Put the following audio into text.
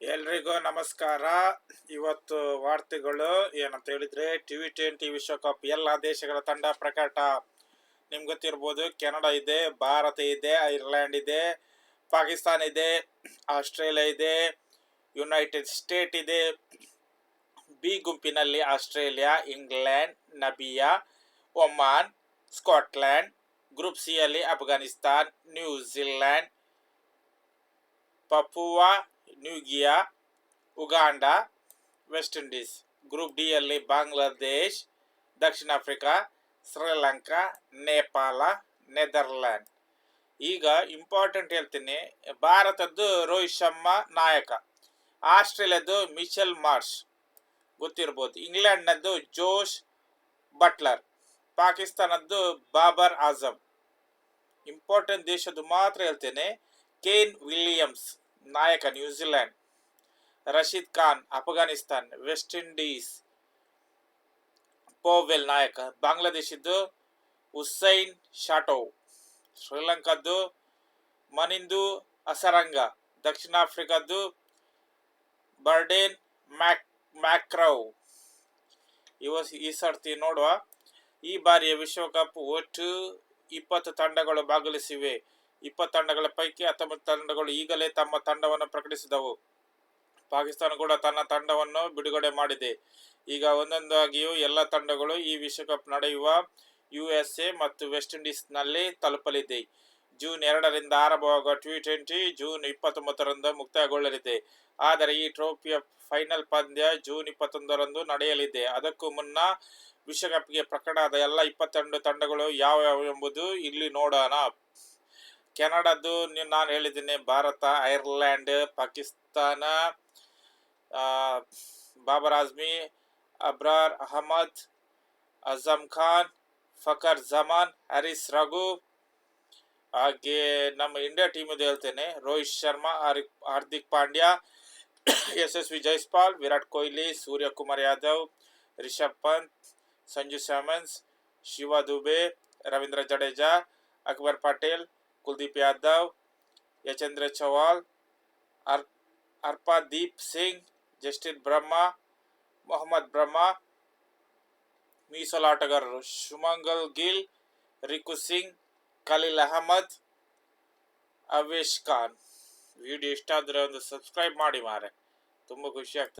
ಎಲ್ರಿಗೂ ನಮಸ್ಕಾರ. ಇವತ್ತು ವಾರ್ತೆಗಳು ಏನಂತ ಹೇಳಿದ್ರೆ, ಟಿವಿ ಟ್ವೆಂಟಿ ವಿಶ್ವಕಪ್ ಎಲ್ಲ ದೇಶಗಳ ತಂಡ ಪ್ರಕಟ. ನಿಮ್ಗೆ ಗೊತ್ತಿರ್ಬೋದು, ಕೆನಡಾ ಇದೆ, ಭಾರತ ಇದೆ ಐರ್ಲ್ಯಾಂಡ್ ಇದೆ, ಪಾಕಿಸ್ತಾನ್ ಇದೆ, ಆಸ್ಟ್ರೇಲಿಯಾ ಇದೆ, ಯುನೈಟೆಡ್ ಸ್ಟೇಟ್ ಇದೆ. ಬಿ ಗುಂಪಿನಲ್ಲಿ Australia, England, Namibia, Oman Scotland group ಸಿಯಲ್ಲಿ Afghanistan New Zealand Papua New Guinea, Uganda, West Indies. Group D ಅಲ್ಲಿ ಬಾಂಗ್ಲಾದೇಶ್, ದಕ್ಷಿಣ ಆಫ್ರಿಕಾ, ಶ್ರೀಲಂಕಾ, ನೇಪಾಳ ನೆದರ್ಲ್ಯಾಂಡ್ ಈಗ ಇಂಪಾರ್ಟೆಂಟ್ ಹೇಳ್ತೀನಿ. ಭಾರತದ್ದು ರೋಹಿತ್ ಶರ್ಮಾ ನಾಯಕ, ಆಸ್ಟ್ರೇಲಿಯಾದ್ದು ಮಿಚೆಲ್ ಮಾರ್ಷ್. ಗೊತ್ತಿರ್ಬೋದು. ಇಂಗ್ಲೆಂಡ್ನದ್ದು ಜೋಶ್ ಬಟ್ಲರ್, ಪಾಕಿಸ್ತಾನದ್ದು ಬಾಬರ್ ಆಜಮ್ ಇಂಪಾರ್ಟೆಂಟ್ ದೇಶದ್ದು ಮಾತ್ರ ಹೇಳ್ತೇನೆ. Kane Williams. ನಾಯಕ New Zealand Rashid Khan, Afghanistan, West Indies, Powell ನಾಯಕ, ಬಾಂಗ್ಲಾದೇಶದ್ದು ಹುಸೈನ್ ಶಾಟೋ ಶ್ರೀಲಂಕಾದ್ದು ಮನಿಂದು ಅಸರಂಗ, ದಕ್ಷಿಣ ಆಫ್ರಿಕಾದ್ದು ಬರ್ಡೇನ್ ಮ್ಯಾಕ್ ಮ್ಯಾಕ್ರವ್ ಇವ ಈ ಸರ್ತಿ ನೋಡುವ ಈ ಬಾರಿಯ ವಿಶ್ವಕಪ್ ಒಟ್ಟು ಇಪ್ಪತ್ತು ತಂಡಗಳು ಭಾಗವಹಿಸಿವೆ. ಇಪ್ಪತ್ತು ತಂಡಗಳ ಪೈಕಿ ಹತ್ತೊಂಬತ್ತು ತಂಡಗಳು ಈಗಲೇ ತಮ್ಮ ತಂಡವನ್ನು ಪ್ರಕಟಿಸಿದವು. ಪಾಕಿಸ್ತಾನ ಕೂಡ ತನ್ನ ತಂಡವನ್ನು ಬಿಡುಗಡೆ ಮಾಡಿದೆ. ಈಗ ಒಂದೊಂದಾಗಿಯೂ ಎಲ್ಲ ತಂಡಗಳು ಈ ವಿಶ್ವಕಪ್ ನಡೆಯುವ ಯು ಎಸ್ ಎ ಮತ್ತು ವೆಸ್ಟ್ ಇಂಡೀಸ್ನಲ್ಲಿ ತಲುಪಲಿದೆ. ಜೂನ್ ಎರಡರಿಂದ ಆರಂಭವಾಗುವ ಟಿ ಟ್ವೆಂಟಿ ಜೂನ್ ಇಪ್ಪತ್ತೊಂಬತ್ತರಂದು ಮುಕ್ತಾಯಗೊಳ್ಳಲಿದೆ. ಆದರೆ ಈ ಟ್ರೋಫಿಯ ಫೈನಲ್ ಪಂದ್ಯ ಜೂನ್ ಇಪ್ಪತ್ತೊಂದರಂದು ನಡೆಯಲಿದೆ. ಅದಕ್ಕೂ ಮುನ್ನ ವಿಶ್ವಕಪ್ಗೆ ಪ್ರಕಟವಾದ ಎಲ್ಲ ಇಪ್ಪತ್ತೆರಡು ತಂಡಗಳು ಯಾವ್ಯಾವು ಎಂಬುದು ಇಲ್ಲಿ ನೋಡೋಣ. ಕೆನಡಾದ್ದು ನೀವು ನಾನು ಹೇಳಿದ್ದೀನಿ ಭಾರತ ಐರ್ಲ್ಯಾಂಡ್ ಪಾಕಿಸ್ತಾನ ಬಾಬರ್ ಆಜ್ಮಿ, ಅಬ್ರಾರ್ ಅಹಮದ್, ಅಜಮ್ ಖಾನ್, ಫಕರ್ ಜಮಾನ್ ಹರೀಸ್ ರಘು, ಹಾಗೆ ನಮ್ಮ ಇಂಡಿಯಾ ಟೀಮ್ ಇದು ಹೇಳ್ತೇನೆ, ರೋಹಿತ್ ಶರ್ಮಾ, ಹಾರಿಕ್ ಹಾರ್ದಿಕ್ ಪಾಂಡ್ಯ, ಯಶಸ್ವಿ ಜೈಸ್ಪಾಲ್, ವಿರಾಟ್ ಕೊಹ್ಲಿ, ಸೂರ್ಯಕುಮಾರ್ ಯಾದವ್, ರಿಷಬ್ ಪಂತ್, ಸಂಜು ಸ್ಯಾಮನ್ಸ್ ಶಿವ ದುಬೆ, ರವೀಂದ್ರ ಜಡೇಜಾ, ಅಕ್ಬರ್ ಪಟೇಲ್ कुलदीप यादव यचेंद्र चौहान अर, अर्पादीप सिंह जस्टिन ब्रह्मा मोहम्मद ब्रह्मा मीसल आटगर शुमंगल गिल रिकू सिंह खलील अहमद अवेश ಖಾನ್ वीडियो इष्ट ಆದರೆ तो मारे तुम खुशी आगे